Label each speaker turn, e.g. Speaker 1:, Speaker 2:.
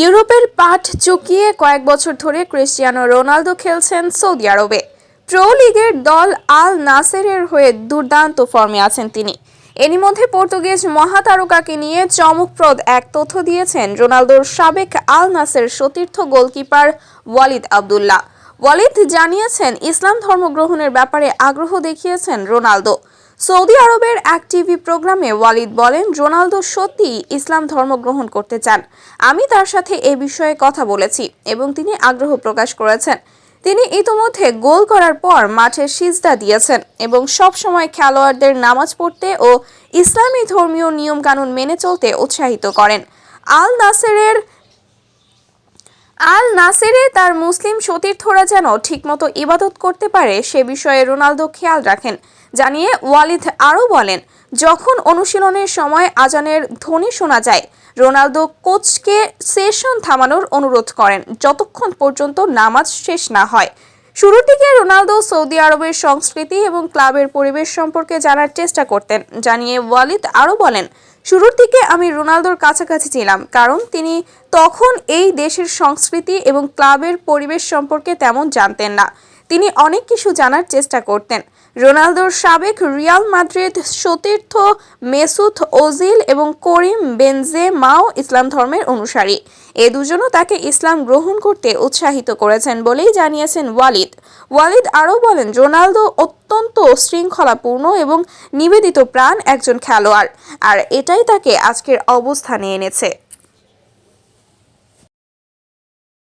Speaker 1: ইউরোপের পাঠ চুকিয়ে কয়েক বছর ধরে ক্রিস্টিয়ানো রোনালদো খেলছেন সৌদি আরবে। প্রো লিগের দল আল নাসেরের হয়ে দুর্দান্ত ফর্মে আছেন তিনি। এরই মধ্যে পর্তুগিজ মহাতারকাকে নিয়ে চমকপ্রদ এক তথ্য দিয়েছেন রোনালদোর সাবেক আল নাসের সতীর্থ গোলকিপার ওয়ালিদ আবদুল্লাহ। ওয়ালিদ জানিয়েছেন, ইসলাম ধর্ম গ্রহণের ব্যাপারে আগ্রহ দেখিয়েছেন রোনালদো। সৌদি আরবের এক টিভি প্রোগ্রামে ওয়ালিদ বলেন, রোনালদো সত্যিই ইসলাম ধর্ম গ্রহণ করতে চান। আমি তার সাথে এ বিষয়ে কথা বলেছি এবং তিনি আগ্রহ প্রকাশ করেছেন। তিনি ইতোমধ্যে গোল করার পর মাঠে সিজদা দিয়েছেন এবং সব সময় খেলোয়াড়দের নামাজ পড়তে ও ইসলামী ধর্মীয় নিয়মকানুন মেনে চলতে উৎসাহিত করেন। আল নাসেরের, আল নাসেরে তার মুসলিম সতীর্থরা যেন ঠিকমতো ইবাদত করতে পারে সে বিষয়ে রোনালদো খেয়াল রাখেন। জানিয়ে ওয়ালিদ আরও বলেন, যখন অনুশীলনের সময় আজানের ধ্বনি শোনা যায়, রোনালদো কোচকে সেশন থামানোর অনুরোধ করেন যতক্ষণ পর্যন্ত নামাজ শেষ না হয়। শুরুর দিকে রোনালদো সৌদি আরবের সংস্কৃতি এবং ক্লাবের পরিবেশ সম্পর্কে জানার চেষ্টা করতেন। জানিয়ে ওয়ালিদ আরও বলেন, শুরুর দিকে আমি রোনালদোর কাছাকাছি ছিলাম, কারণ তিনি তখন এই দেশের সংস্কৃতি এবং ক্লাবের পরিবেশ সম্পর্কে তেমন জানতেন না। তিনি অনেক কিছু জানার চেষ্টা করতেন। রোনালদোর সাবেক রিয়াল মাদ্রিদ সতীর্থ মেসুত ওজিল এবং করিম বেনজে মাও ইসলাম ধর্মের অনুসারী। এ দুজনও তাকে ইসলাম গ্রহণ করতে উৎসাহিত করেছেন বলেই জানিয়েছেন ওয়ালিদ। ওয়ালিদ আরও বলেন, রোনালদো অত্যন্ত শৃঙ্খলাপূর্ণ এবং নিবেদিত প্রাণ একজন খেলোয়াড়, আর এটাই তাকে আজকের অবস্থানে এনেছে।